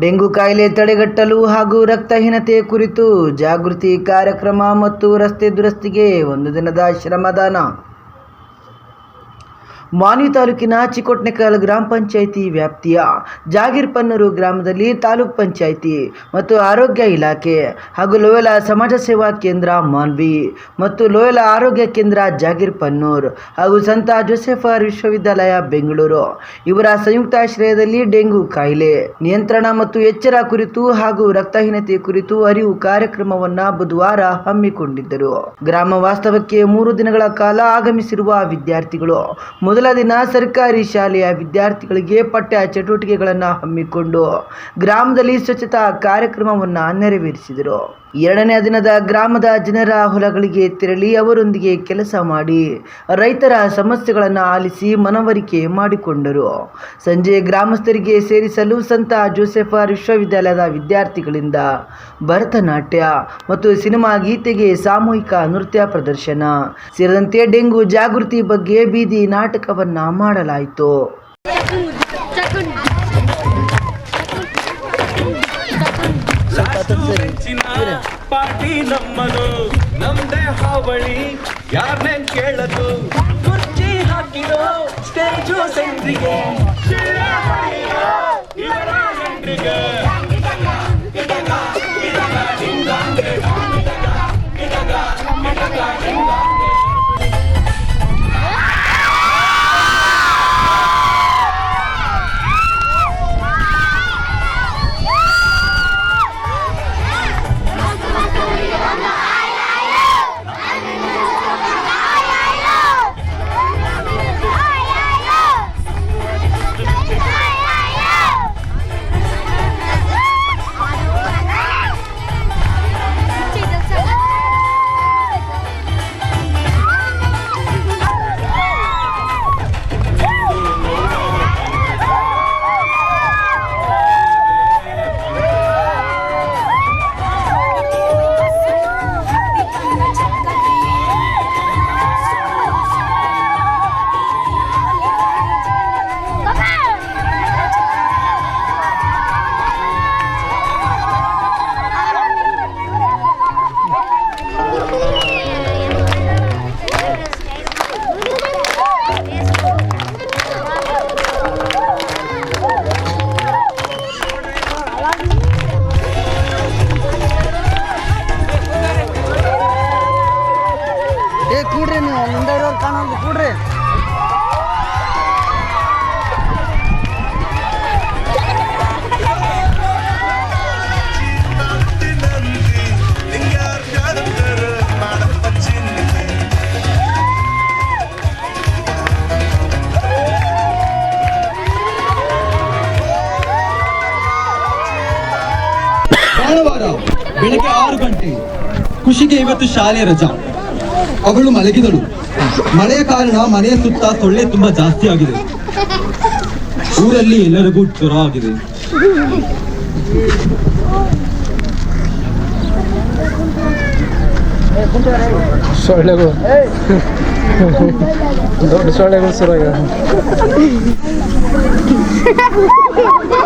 Dengue ಕಾಯಿಲೆ ತಡೆಗಟ್ಟಲು ಹಾಗೂ ರಕ್ತಹೀನತೆ ಕುರಿತು ಜಾಗೃತಿ ಕಾರ್ಯಕ್ರಮ ಮತ್ತು ರಸ್ತೆ ದುರಸ್ತಿಗೆ ಒಂದು ದಿನದ ಶ್ರಮದಾನ. ಮಾನ್ವಿ ತಾಲೂಕಿನ ಚಿಕೋಟ್ನೆಕಲ್ ಗ್ರಾಮ ಪಂಚಾಯಿತಿ ವ್ಯಾಪ್ತಿಯ ಜಾಗೀರ್ಪನ್ನೂರು ಗ್ರಾಮದಲ್ಲಿ ತಾಲೂಕ್ ಪಂಚಾಯಿತಿ ಮತ್ತು ಆರೋಗ್ಯ ಇಲಾಖೆ ಹಾಗೂ ಲೋಯಲ ಸಮಾಜ ಸೇವಾ ಕೇಂದ್ರ ಮಾನ್ವಿ ಮತ್ತು ಲೋಯಲ ಆರೋಗ್ಯ ಕೇಂದ್ರ ಜಾಗೀರ್ಪನ್ನೂರ್ ಹಾಗೂ ಸಂತ ಜೋಸೆಫರ್ ವಿಶ್ವವಿದ್ಯಾಲಯ ಬೆಂಗಳೂರು. ಇವರ ಸಂಯುಕ್ತಾಶ್ರಯದಲ್ಲಿ ಡೆಂಗು ಕಾಯಿಲೆ, ನಿಯಂತ್ರಣ ಮತ್ತು ಎಚ್ಚರ ಕುರಿತು ಹಾಗೂ ರಕ್ತಹೀನತೆ ಕುರಿತು ಅರಿವು ಕಾರ್ಯಕ್ರಮವನ್ನ ಬುಧವಾರ ಹಮ್ಮಿಕೊಂಡಿದ್ದರು. ಗ್ರಾಮ ವಾಸ್ತವಕ್ಕೆ ಮೂರು ದಿನಗಳ ಕಾಲ ಆಗಮಿಸಿರುವ ವಿದ್ಯಾರ್ಥಿಗಳು, ಮೊದಲ ದಿನ ಸರ್ಕಾರಿ ಶಾಲೆಯ ವಿದ್ಯಾರ್ಥಿಗಳಿಗೆ ಪಠ್ಯ ಚಟುವಟಿಕೆಗಳನ್ನು ಹಮ್ಮಿಕೊಂಡು ಗ್ರಾಮದಲ್ಲಿ ಸ್ವಚ್ಛತಾ ಕಾರ್ಯಕ್ರಮವನ್ನು ನೆರವೇರಿಸಿದರು. ಎರಡನೇ ದಿನದ ಗ್ರಾಮದ ಜನರ ಹೊಲಗಳಿಗೆ ತೆರಳಿ ಅವರೊಂದಿಗೆ ಕೆಲಸ ಮಾಡಿ ರೈತರ ಸಮಸ್ಯೆಗಳನ್ನು ಆಲಿಸಿ ಮನವರಿಕೆ ಮಾಡಿಕೊಂಡರು. ಸಂಜೆ ಗ್ರಾಮಸ್ಥರಿಗೆ ಸೇರಿಸಲು ಸಂತ ಜೋಸೆಫರ್ ವಿಶ್ವವಿದ್ಯಾಲಯದ ವಿದ್ಯಾರ್ಥಿಗಳಿಂದ ಭರತನಾಟ್ಯ ಮತ್ತು ಸಿನಿಮಾ ಗೀತೆಗೆ ಸಾಮೂಹಿಕ ನೃತ್ಯ ಪ್ರದರ್ಶನ. ಸೇರಿದಂತೆ ಡೆಂಗು ಜಾಗೃತಿ ಬಗ್ಗೆ ಬೀದಿ ನಾಟಕವನ್ನು ಮಾಡಲಾಯಿತು. ಹೆಚ್ಚಿನ ಪಾರ್ಟಿ ನಮ್ಮದು. ನಮ್ದೇ ಹಾವಳಿ ಯಾರನ್ನೇ ಕೇಳದು? ಕುರ್ಚಿ ಹಾಕಿರೋ ಸ್ಟೇಜು ಸೆಂಟ್ರಿಗೆ. ಇವರ ಎಂಟ್ರಿಗೆ ಖುಷಿಗೆ ಇವತ್ತು ಶಾಲೆ ರಜಾ. ಅವಳು ಮಲಗಿದಳು. ಮಳೆಯ ಕಾರಣ ಮನೆಯ ಸುತ್ತ ಸೊಳ್ಳೆ ತುಂಬಾ ಜಾಸ್ತಿ ಆಗಿದೆ. ಊರಲ್ಲಿ ಎಲ್ಲರಿಗೂ ಜ್ವರ ಆಗಿದೆ. ಸೊಳ್ಳೆಗಳು. ದೊಡ್ಡ ಸೊಳ್ಳೆಗಳು ಶುರುವಾಗ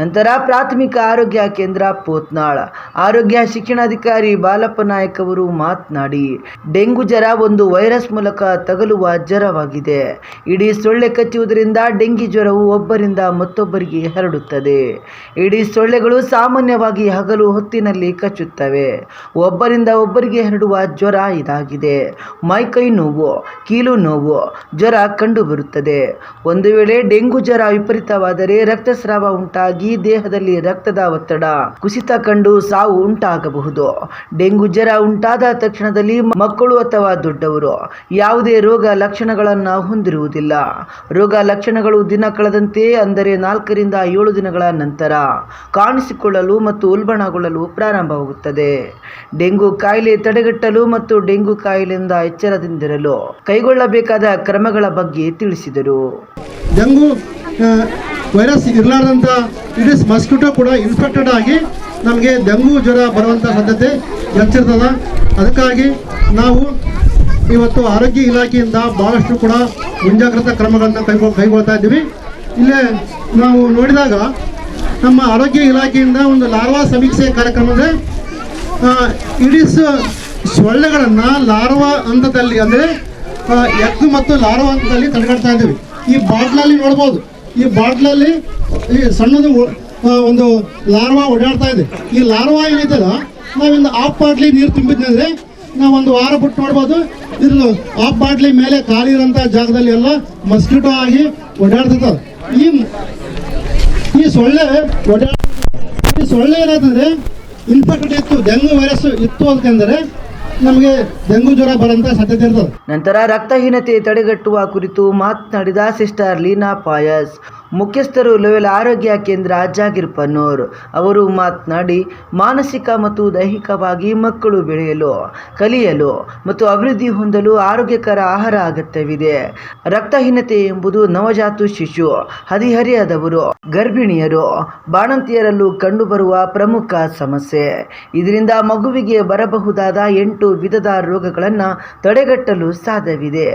ನಂತರ ಪ್ರಾಥಮಿಕ ಆರೋಗ್ಯ ಕೇಂದ್ರ ಪೋತ್ನಾಳ. ಆರೋಗ್ಯ ಶಿಕ್ಷಣಾಧಿಕಾರಿ ಬಾಲಪ್ಪ ನಾಯಕ್ ಅವರು ಮಾತನಾಡಿ, ಡೆಂಗು ಜ್ವರ ಒಂದು ವೈರಸ್ ಮೂಲಕ ತಗಲುವ ಜ್ವರವಾಗಿದೆ. ಇಡೀ ಸೊಳ್ಳೆ ಕಚ್ಚುವುದರಿಂದ ಡೆಂಗಿ ಜ್ವರವು ಒಬ್ಬರಿಂದ ಮತ್ತೊಬ್ಬರಿಗೆ ಹರಡುತ್ತದೆ. ಇಡೀ ಸೊಳ್ಳೆಗಳು ಸಾಮಾನ್ಯವಾಗಿ ಹಗಲು ಹೊತ್ತಿನಲ್ಲಿ ಕಚ್ಚುತ್ತವೆ. ಒಬ್ಬರಿಂದ ಒಬ್ಬರಿಗೆ ಹರಡುವ ಜ್ವರ ಇದಾಗಿದೆ. ಮೈಕೈ ನೋವು, ಕೀಲು ನೋವು, ಜ್ವರ ಕಂಡುಬರುತ್ತದೆ. ಒಂದು ವೇಳೆ ಡೆಂಗು ಜ್ವರ ವಿಪರೀತವಾದರೆ ರಕ್ತಸ್ರಾವ ಉಂಟಾಗಿ ದೇಹದಲ್ಲಿ ರಕ್ತದ ಒತ್ತಡ, ಕುಸಿತ ಕಂಡು ಸಾವು ಉಂಟಾಗಬಹುದು. ಡೆಂಗು ಜ್ವರ ಉಂಟಾದ ತಕ್ಷಣದಲ್ಲಿ ಮಕ್ಕಳು ಅಥವಾ ದೊಡ್ಡವರು ಯಾವುದೇ ರೋಗ ಲಕ್ಷಣಗಳನ್ನು ಹೊಂದಿರುವುದಿಲ್ಲ. ರೋಗ ಲಕ್ಷಣಗಳು ದಿನ ಕಳೆದಂತೆ ಅಂದರೆ ನಾಲ್ಕರಿಂದ ಏಳು ದಿನಗಳ ನಂತರ ಕಾಣಿಸಿಕೊಳ್ಳಲು ಮತ್ತು ಉಲ್ಬಣಗೊಳ್ಳಲು ಪ್ರಾರಂಭವಾಗುತ್ತದೆ. ಡೆಂಗು ಕಾಯಿಲೆ ತಡೆಗಟ್ಟಲು ಮತ್ತು ಡೆಂಗು ಕಾಯಿಲೆಯಿಂದ ಎಚ್ಚರದಿಂದಿರಲು ಕೈಗೊಳ್ಳಬೇಕಾದ ಕ್ರಮಗಳ ಬಗ್ಗೆ ತಿಳಿಸಿದರು. ಡೆಂಗು ವೈರಸ್ ಇರಲಾರ್ದಂಥ ಇಡೀಸ್ ಮಸ್ಕಿಟೋ ಕೂಡ ಇನ್ಫೆಕ್ಟೆಡ್ ಆಗಿ ನಮಗೆ ಡೆಂಗು ಜ್ವರ ಬರುವಂಥ ಸಾಧ್ಯತೆ ಹೆಚ್ಚಿರ್ತದೆ. ಅದಕ್ಕಾಗಿ ನಾವು ಇವತ್ತು ಆರೋಗ್ಯ ಇಲಾಖೆಯಿಂದ ಭಾಳಷ್ಟು ಕೂಡ ಮುಂಜಾಗ್ರತಾ ಕ್ರಮಗಳನ್ನು ಕೈಗೊಂಡು ಕೈಗೊಳ್ತಾ ಇದ್ದೀವಿ. ಇಲ್ಲೇ ನಾವು ನೋಡಿದಾಗ ನಮ್ಮ ಆರೋಗ್ಯ ಇಲಾಖೆಯಿಂದ ಒಂದು ಲಾರ್ವಾ ಸಮೀಕ್ಷೆ ಕಾರ್ಯಕ್ರಮ ಅಂದರೆ ಇಡೀಸ್ ಸೊಳ್ಳೆಗಳನ್ನು ಲಾರ್ವಾ ಹಂತದಲ್ಲಿ ಅಂದರೆ ಎದ್ದು ಮತ್ತು ಲಾರ್ವಾ ಹಂತದಲ್ಲಿ ತಡೆಗಟ್ತಾ ಇದ್ದೀವಿ. ಈ ಬಾಟ್ಲಲ್ಲಿ ನೋಡ್ಬೋದು. ಈ ಬಾಟ್ಲಲ್ಲಿ ಈ ಸಣ್ಣದು ಒಂದು ಲಾರ್ವಾ ಓಡಾಡ್ತಾ ಇದೆ. ಈ ಲಾರ್ವಾ ಏನೈತಲ್ಲ ನಾವಿಂದ ಆಫ್ ಬಾಟ್ಲಿ ನೀರು ತುಂಬಿದ್ನಂದ್ರೆ ನಾವು ಒಂದು ವಾರ ಬಿಟ್ಟು ನೋಡ್ಬೋದು. ಇದ್ರ ಆಫ್ ಬಾಟ್ಲಿ ಮೇಲೆ ಖಾಲಿ ಇರೋಂಥ ಜಾಗದಲ್ಲಿ ಎಲ್ಲ ಮಸ್ಕಿಟೋ ಆಗಿ ಓಡಾಡ್ತಿರ್ತದೆ ಈ ಈ ಸೊಳ್ಳೆ ಓಡಾಡ ಈ ಸೊಳ್ಳೆ ಏನಾಯ್ತಂದ್ರೆ ಇನ್ಫೆಕ್ಟೆಡ್ ಇತ್ತು ಡೆಂಗು ವೈರಸ್ ಇತ್ತು ಅಂತಂದ್ರೆ ನಮಗೆ ಡೆಂಗು ಜ್ವರ ಬರಂತ ಸಾಧ್ಯತೆ ಇರ್ತದೆ. ನಂತರ ರಕ್ತಹೀನತೆ ತಡೆಗಟ್ಟುವ ಕುರಿತು ಮಾತನಾಡಿದ ಸಿಸ್ಟರ್ ಲೀನಾ ಪಾಯಸ್. ಮುಖ್ಯಸ್ಥರು ಲೆವೆಲ್ ಆರೋಗ್ಯ ಕೇಂದ್ರ ಜಾಗಿರ್ ಪನ್ನೂರ್ ಅವರು ಮಾತನಾಡಿ, ಮಾನಸಿಕ ಮತ್ತು ದೈಹಿಕವಾಗಿ ಮಕ್ಕಳು ಬೆಳೆಯಲು, ಕಲಿಯಲು ಮತ್ತು ಅಭಿವೃದ್ಧಿ ಹೊಂದಲು ಆರೋಗ್ಯಕರ ಆಹಾರ ಅಗತ್ಯವಿದೆ. ರಕ್ತಹೀನತೆ ಎಂಬುದು ನವಜಾತು ಶಿಶು, ಹದಿಹರಿಯದವರು, ಗರ್ಭಿಣಿಯರು, ಬಾಣಂತಿಯರಲ್ಲೂ ಕಂಡುಬರುವ ಪ್ರಮುಖ ಸಮಸ್ಯೆ. ಇದರಿಂದ ಮಗುವಿಗೆ ಬರಬಹುದಾದ ಎಂಟು ವಿಧದ ರೋಗಗಳನ್ನು ತಡೆಗಟ್ಟಲು ಸಾಧ್ಯವಿದೆ.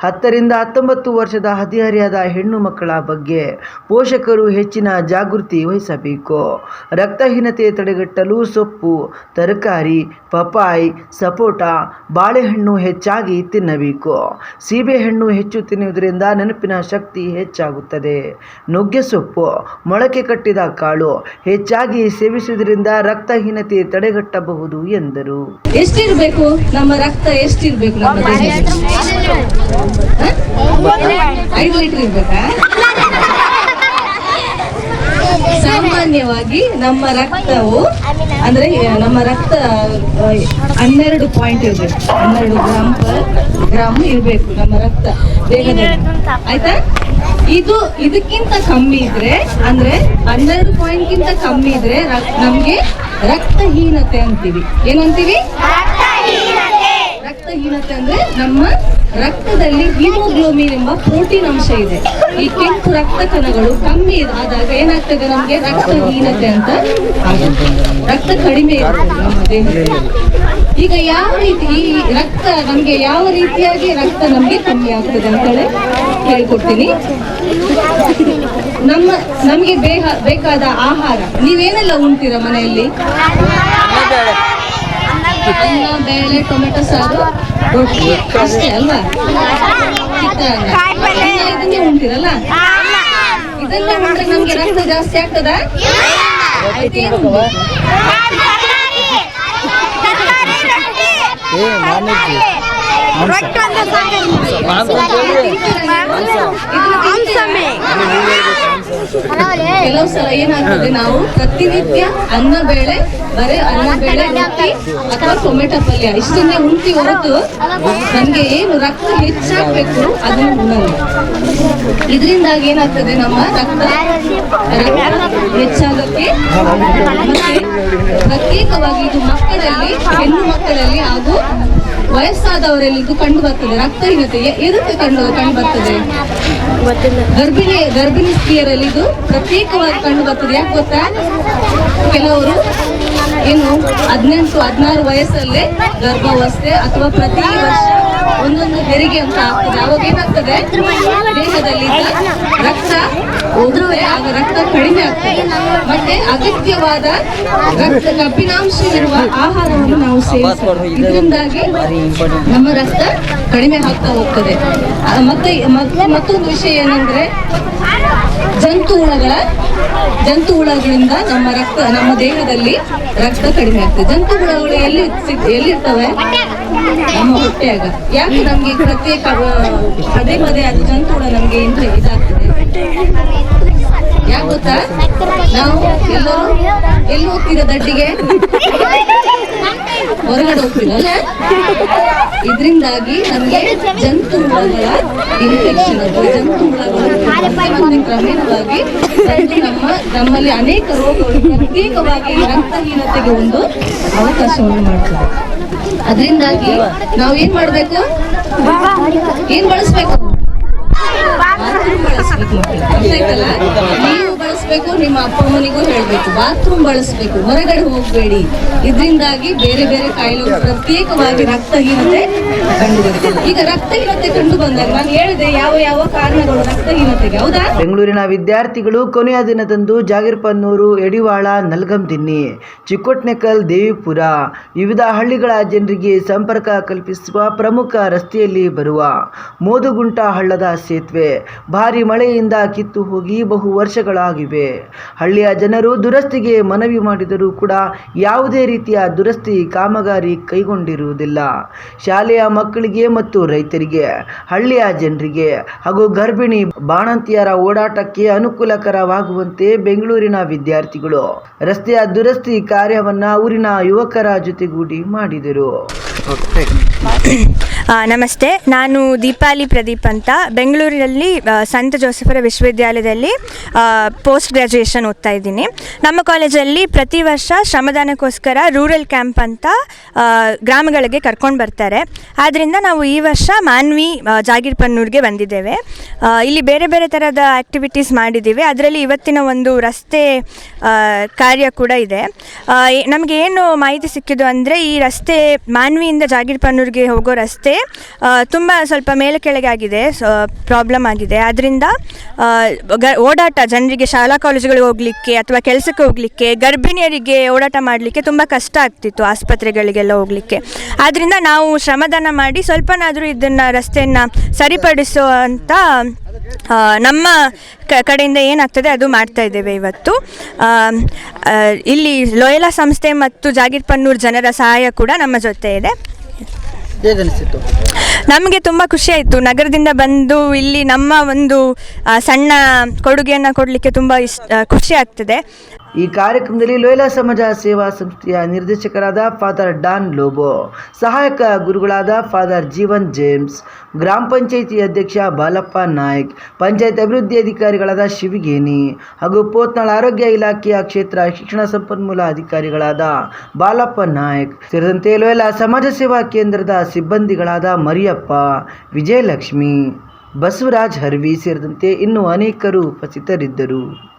ಹತ್ತರಿಂದ ಹತ್ತೊಂಬತ್ತು ವರ್ಷದ ಹದಿಹರಿಯದ ಹೆಣ್ಣು ಮಕ್ಕಳ ಬಗ್ಗೆ ಪೋಷಕರು ಹೆಚ್ಚಿನ ಜಾಗೃತಿ ವಹಿಸಬೇಕು. ರಕ್ತಹೀನತೆ ತಡೆಗಟ್ಟಲು ಸೊಪ್ಪು ತರಕಾರಿ ಪಪಾಯಿ ಸಪೋಟ ಬಾಳೆಹಣ್ಣು ಹೆಚ್ಚಾಗಿ ತಿನ್ನಬೇಕು. ಸೀಬೆಹಣ್ಣು ಹೆಚ್ಚು ತಿನ್ನುವುದರಿಂದ ನೆನಪಿನ ಶಕ್ತಿ ಹೆಚ್ಚಾಗುತ್ತದೆ. ನುಗ್ಗೆ ಸೊಪ್ಪು ಮೊಳಕೆ ಕಟ್ಟಿದ ಕಾಳು ಹೆಚ್ಚಾಗಿ ಸೇವಿಸುವುದರಿಂದ ರಕ್ತಹೀನತೆ ತಡೆಗಟ್ಟಬಹುದು ಎಂದರು. ಎಷ್ಟಿರಬೇಕು? ನಮ್ಮ ರಕ್ತ ಎಷ್ಟಿರಬೇಕು? ನಮ್ಮ ಐದು ಲೀಟರ್ ಇರ್ಬೇಕಾ? ಸಾಮಾನ್ಯವಾಗಿ ನಮ್ಮ ರಕ್ತವು ಅಂದ್ರೆ ನಮ್ಮ ರಕ್ತ ಹನ್ನೆರಡು ಪಾಯಿಂಟ್ ಇರ್ಬೇಕು. ಹನ್ನೆರಡು ಗ್ರಾಮ್ ಪರ್ ಗ್ರಾಮ್ ಇರ್ಬೇಕು ನಮ್ಮ ರಕ್ತ ದೇಹದಲ್ಲಿ. ಆಯ್ತಾ? ಇದು ಇದಕ್ಕಿಂತ ಕಮ್ಮಿ ಇದ್ರೆ ಅಂದ್ರೆ ಹನ್ನೆರಡು ಪಾಯಿಂಟ್ ಗಿಂತ ಕಮ್ಮಿ ಇದ್ರೆ ನಮ್ಗೆ ರಕ್ತಹೀನತೆ ಅಂತೀವಿ. ಏನಂತೀವಿ? ರಕ್ತಹೀನತೆ ಅಂದ್ರೆ ನಮ್ಮ ರಕ್ತದಲ್ಲಿ ಹಿಮೋಗ್ಲೋಮಿನ್ ಎಂಬ ಪ್ರೋಟೀನ್ ಅಂಶ ಇದೆ. ಈ ಕೆಂಪು ರಕ್ತ ಕಣಗಳು ಕಮ್ಮಿ ಆದಾಗ ಏನಾಗ್ತದೆ ನಮ್ಗೆ? ರಕ್ತಹೀನತೆ ಅಂತ ರಕ್ತ ಕಡಿಮೆ ಈಗ ಯಾವ ರೀತಿ ಈ ರಕ್ತ ನಮ್ಗೆ ಯಾವ ರೀತಿಯಾಗಿ ರಕ್ತ ನಮ್ಗೆ ಕಮ್ಮಿ ಆಗ್ತದೆ ಅಂತೇಳಿ ಹೇಳ್ಕೊಡ್ತೀನಿ. ನಮ್ಮ, ನಮ್ಗೆ ಬೇಹ, ಬೇಕಾದ ಆಹಾರ. ನೀವೇನೆಲ್ಲ ಉಣ್ತೀರ ಮನೆಯಲ್ಲಿ? ಅನ್ನ, ಬೇಳೆ, ಟೊಮೆಟೊ ಸಾರು. ಅಷ್ಟೇ ಅಲ್ವಾ? ಇದನ್ನ- ಉಣ್ತೀರಲ್ಲ ಇದೆಲ್ಲ ಉಂಡ್ರೆ ನಮ್ಗೆ ರಕ್ತ ಜಾಸ್ತಿ ಆಗ್ತದಾ? ಕೆಲವು ಸಲ ಏನಾಗ್ತದೆ ನಾವು ಪ್ರತಿನಿತ್ಯ ಅನ್ನ ಬೇಳೆ, ಬರೀ ಅನ್ನ ಬೇಳೆ ರೊಟ್ಟಿ ಅಥವಾ ಟೊಮೆಟೊ ಪಲ್ಯ, ಇಷ್ಟನ್ನೇ ಉಂಟಿ ಹೊರತು ನಮ್ಗೆ ಏನು ರಕ್ತ ಹೆಚ್ಚಾಗ್ಬೇಕು ಅದನ್ನ ಉಣ್ಣಲ್ಲ ಇದರಿಂದಾಗಿ ಏನಾಗ್ತದೆ ನಮ್ಮ ರಕ್ತ ಹೆಚ್ಚಾಗಕ್ಕೆ ಪ್ರತ್ಯೇಕವಾಗಿ ಇದು ಮಕ್ಕಳಲ್ಲಿ, ಹೆಣ್ಣು ಮಕ್ಕಳಲ್ಲಿ ಹಾಗೂ ವಯಸ್ಸಾದವರಲ್ಲಿ ಇದು ಕಂಡು ಬರ್ತದೆ ರಕ್ತಹೀನತೆ. ಎದಕ್ಕೆ ಕಂಡು ಕಂಡು ಬರ್ತದೆ? ಗರ್ಭಿಣಿ ಗರ್ಭಿಣಿ ಸ್ತ್ರೀಯರಲ್ಲಿ ಇದು ಪ್ರತ್ಯೇಕವಾಗಿ ಕಂಡು ಬರ್ತದೆ. ಯಾಕೆ ಗೊತ್ತಾ? ಕೆಲವರು ಏನು ಹದಿನೆಂಟು ಹದಿನಾರು ವಯಸ್ಸಲ್ಲೇ ಗರ್ಭಾವಸ್ಥೆ ಅಥವಾ ಪ್ರತಿ ವರ್ಷ ಒಂದೊಂದು ಹೆರಿಗೆ ಅಂತ ಆಗ್ತದೆ. ಅವಾಗ ಏನಾಗ್ತದೆ? ದೇಹದಲ್ಲಿ ರಕ್ತ ಹೋದ್ರೆ ಆಗ ರಕ್ತ ಕಡಿಮೆ ಆಗ್ತದೆ. ಮತ್ತೆ ಅಗತ್ಯವಾದ ರಕ್ತ ಕಬ್ಬಿನಾಂಶವಿರುವ ಆಹಾರವನ್ನು ನಾವು ಸೇವಿಸಬಹುದು ಇದರಿಂದಾಗಿ ನಮ್ಮ ರಕ್ತ ಕಡಿಮೆ ಆಗ್ತಾ ಹೋಗ್ತದೆ. ಮತ್ತೆ ಮತ್ತೊಂದು ವಿಷಯ ಏನಂದ್ರೆ ಜಂತು ಹುಳಗಳ, ಜಂತು ಹುಳಗಳಿಂದ ನಮ್ಮ ರಕ್ತ, ನಮ್ಮ ದೇಹದಲ್ಲಿ ರಕ್ತ ಕಡಿಮೆ ಆಗ್ತದೆ. ಜಂತು ಹುಳಗಳು ಎಲ್ಲಿ ಎಲ್ಲಿರ್ತವೆ? ನಮ್ಮ ಹೊಟ್ಟೆಯಾಗ. ಯಾಕೆ ನಮ್ಗೆ ಪ್ರತ್ಯೇಕ ಪದೇ ಪದೇ ಅದು ಜಂತು ಹುಳ ನಮ್ಗೆ ಇದಾಗ್ತದೆ? ಯಾಕೆ ಗೊತ್ತಾ? ನಾವು ಎಲ್ಲೋ, ಎಲ್ಲಿ ಹೋಗ್ತೀರ ದಡ್ಡಿಗೆ ಹೊರಗಡೆ ಹೋಗ್ತೀರಲ್ಲ ಇದರಿಂದಾಗಿ ನಮಗೆ ಜಂತು ಹುಳಗಳ ಇನ್ಫೆಕ್ಷನ್ ಅಥವಾ ಜಂತು ಹುಳಗಳು ಕ್ರಮೇಣವಾಗಿ ನಮ್ಮ, ನಮ್ಮಲ್ಲಿ ಅನೇಕ ರೋಗಗಳು ಪ್ರತ್ಯೇಕವಾಗಿ ರಕ್ತಹೀನತೆಗೆ ಒಂದು ಅವಕಾಶವನ್ನು ಮಾಡ್ತದೆ. ಅದರಿಂದಾಗಿ ನಾವು ಏನ್ ಮಾಡ್ಬೇಕು? ಏನ್ ಬಳಸ್ಬೇಕು? ಬಳಸ್ಬೇಕು? ನೀವು ಬಳಸ್ಬೇಕು ನಿಮ್ಮ ಅಪ್ಪ ಅಮ್ಮನಿಗೂ ಹೇಳಬೇಕು. ಬಾತ್ರೂಮ್ ಬಳಸಬೇಕು. ಹೊರಗಡೆ ಹೋಗಬೇಡಿ. ಇದರಿಂದಾಗಿ ಬೇರೆ ಬೇರೆ ಕಾಯಿಲೆಗಳು ಪ್ರತ್ಯೇಕವಾಗಿ ರಕ್ತಹೀನತೆ ಕಂಡು ಈಗ ರಕ್ತಹೀನತೆ ಕಂಡು ಬಂದಾಗ ನಾನು ಹೇಳಿದೆ ಯಾವ ಯಾವ ಕಾರಣಗಳು ರಕ್ತಹೀನತೆಗೆ ಹೌದಾ? ಬೆಂಗಳೂರಿನ ವಿದ್ಯಾರ್ಥಿಗಳು ಕೊನೆಯ ದಿನದಂದು ಜಾಗಿರ್ಪನ್ನೂರು ಎಡಿವಾಳ ನಲ್ಗಂದಿನ್ನಿ ಚಿಕ್ಕೋಟ್ನೆಕಲ್ ದೇವಿಪುರ ವಿವಿಧ ಹಳ್ಳಿಗಳ ಜನರಿಗೆ ಸಂಪರ್ಕ ಕಲ್ಪಿಸುವ ಪ್ರಮುಖ ರಸ್ತೆಯಲ್ಲಿ ಬರುವ ಮೋದುಗುಂಟ ಹಳ್ಳದ ಸೇತುವೆ ಭಾರಿ ಮಳೆಯಿಂದ ಕಿತ್ತು ಹೋಗಿ ಬಹು ವರ್ಷಗಳಾಗಿವೆ ಹಳ್ಳಿಯ ಜನರು ದುರಸ್ತಿಗೆ ಮನವಿ ಮಾಡಿದರೂ ಕೂಡ ಯಾವುದೇ ರೀತಿಯ ದುರಸ್ತಿ ಕಾಮಗಾರಿ ಕೈಗೊಂಡಿರುವುದಿಲ್ಲ. ಶಾಲೆಯ ಮಕ್ಕಳಿಗೆ ಮತ್ತು ರೈತರಿಗೆ, ಹಳ್ಳಿಯ ಜನರಿಗೆ ಹಾಗೂ ಗರ್ಭಿಣಿ ಬಾಣಂತಿಯರ ಓಡಾಟಕ್ಕೆ ಅನುಕೂಲಕರವಾಗುವಂತೆ ಬೆಂಗಳೂರಿನ ವಿದ್ಯಾರ್ಥಿಗಳು ರಸ್ತೆಯ ದುರಸ್ತಿ ಕಾರ್ಯವನ್ನ ಊರಿನ ಯುವಕರ ಜೊತೆಗೂಡಿ ಮಾಡಿದರು. ನಮಸ್ತೆ. ನಾನು ದೀಪಾಲಿ ಪ್ರದೀಪ್ ಅಂತ. ಬೆಂಗಳೂರಿನಲ್ಲಿ ಸಂತ ಜೋಸೆಫರ ವಿಶ್ವವಿದ್ಯಾಲಯದಲ್ಲಿ ಪೋಸ್ಟ್ ಗ್ರ್ಯಾಜುಯೇಷನ್ ಓದ್ತಾ ಇದ್ದೀನಿ. ನಮ್ಮ ಕಾಲೇಜಲ್ಲಿ ಪ್ರತಿ ವರ್ಷ ಶ್ರಮದಾನಕ್ಕೋಸ್ಕರ ರೂರಲ್ ಕ್ಯಾಂಪ್ ಅಂತ ಗ್ರಾಮಗಳಿಗೆ ಕರ್ಕೊಂಡು ಬರ್ತಾರೆ. ಆದ್ದರಿಂದ ನಾವು ಈ ವರ್ಷ ಮಾನ್ವಿ ಜಾಗೀರ್ಪನ್ನೂರ್ಗೆ ಬಂದಿದ್ದೇವೆ. ಇಲ್ಲಿ ಬೇರೆ ಬೇರೆ ಥರದ ಆ್ಯಕ್ಟಿವಿಟೀಸ್ ಮಾಡಿದ್ದೀವಿ. ಅದರಲ್ಲಿ ಇವತ್ತಿನ ಒಂದು ರಸ್ತೆ ಕಾರ್ಯ ಕೂಡ ಇದೆ. ನಮಗೆ ಏನು ಮಾಹಿತಿ ಸಿಕ್ಕಿದ್ದು ಅಂದರೆ ಈ ರಸ್ತೆ ಮಾನ್ವಿಯಿಂದ ಜಾಗೀರ್ಪನ್ನೂರ್ಗೆ ಹೋಗೋ ರಸ್ತೆ ತುಂಬ ಸ್ವಲ್ಪ ಮೇಲೆ ಕೆಳಗೆ ಆಗಿದೆ ಪ್ರಾಬ್ಲಮ್ ಆಗಿದೆ. ಆದ್ದರಿಂದ ಓಡಾಟ, ಜನರಿಗೆ ಶಾಲಾ ಕಾಲೇಜುಗಳಿಗೆ ಹೋಗಲಿಕ್ಕೆ ಅಥವಾ ಕೆಲಸಕ್ಕೆ ಹೋಗಲಿಕ್ಕೆ, ಗರ್ಭಿಣಿಯರಿಗೆ ಓಡಾಟ ಮಾಡಲಿಕ್ಕೆ ತುಂಬ ಕಷ್ಟ ಆಗ್ತಿತ್ತು ಆಸ್ಪತ್ರೆಗಳಿಗೆಲ್ಲ ಹೋಗಲಿಕ್ಕೆ. ಆದ್ದರಿಂದ ನಾವು ಶ್ರಮದಾನ ಮಾಡಿ ಸ್ವಲ್ಪನಾದರೂ ಇದನ್ನು ರಸ್ತೆಯನ್ನು ಸರಿಪಡಿಸುವಂಥ ನಮ್ಮ ಕಡೆಯಿಂದ ಏನಾಗ್ತದೆ ಅದು ಮಾಡ್ತಾ ಇದ್ದೇವೆ ಇವತ್ತು. ಇಲ್ಲಿ ಲೋಯಲಾ ಸಂಸ್ಥೆ ಮತ್ತು ಜಾಗೀರ್ ಪನ್ನೂರ್ ಜನರ ಸಹಾಯ ಕೂಡ ನಮ್ಮ ಜೊತೆ ಇದೆ. ಹೇಗನಿಸಿತು ನಮಗೆ ತುಂಬ ಖುಷಿ ಆಯಿತು. ನಗರದಿಂದ ಬಂದು ಇಲ್ಲಿ ನಮ್ಮ ಒಂದು ಸಣ್ಣ ಕೊಡುಗೆಯನ್ನು ಕೊಡಲಿಕ್ಕೆ ತುಂಬ ಇಷ್ಟ, ಖುಷಿ ಆಗ್ತದೆ. ಈ ಕಾರ್ಯಕ್ರಮದಲ್ಲಿ ಲೋಯಲಾ ಸಮಾಜ ಸೇವಾ ಸಂಸ್ಥೆಯ ನಿರ್ದೇಶಕರಾದ ಫಾದರ್ ಡಾನ್ ಲೋಬೋ, ಸಹಾಯಕ ಗುರುಗಳಾದ ಫಾದರ್ ಜೀವನ್ ಜೇಮ್ಸ್, ಗ್ರಾಮ ಪಂಚಾಯಿತಿ ಅಧ್ಯಕ್ಷ ಬಾಲಪ್ಪ ನಾಯ್ಕ್, ಪಂಚಾಯತ್ ಅಭಿವೃದ್ಧಿ ಅಧಿಕಾರಿಗಳಾದ ಶಿವಗೇನಿ ಹಾಗೂ ಪೋತ್ನಾಳ್ ಆರೋಗ್ಯ ಇಲಾಖೆಯ ಕ್ಷೇತ್ರ ಶಿಕ್ಷಣ ಸಂಪನ್ಮೂಲ ಅಧಿಕಾರಿಗಳಾದ ಬಾಲಪ್ಪ ನಾಯ್ಕ್. ಸೇರಿದಂತೆ ಲೋಯಲಾ ಸಮಾಜ ಸೇವಾ ಕೇಂದ್ರದ ಸಿಬ್ಬಂದಿಗಳಾದ ಮರಿಯಪ್ಪ, ವಿಜಯಲಕ್ಷ್ಮಿ, ಬಸವರಾಜ್ ಹರ್ವಿ ಸೇರಿದಂತೆ ಇನ್ನೂ ಅನೇಕರು ಉಪಸ್ಥಿತರಿದ್ದರು.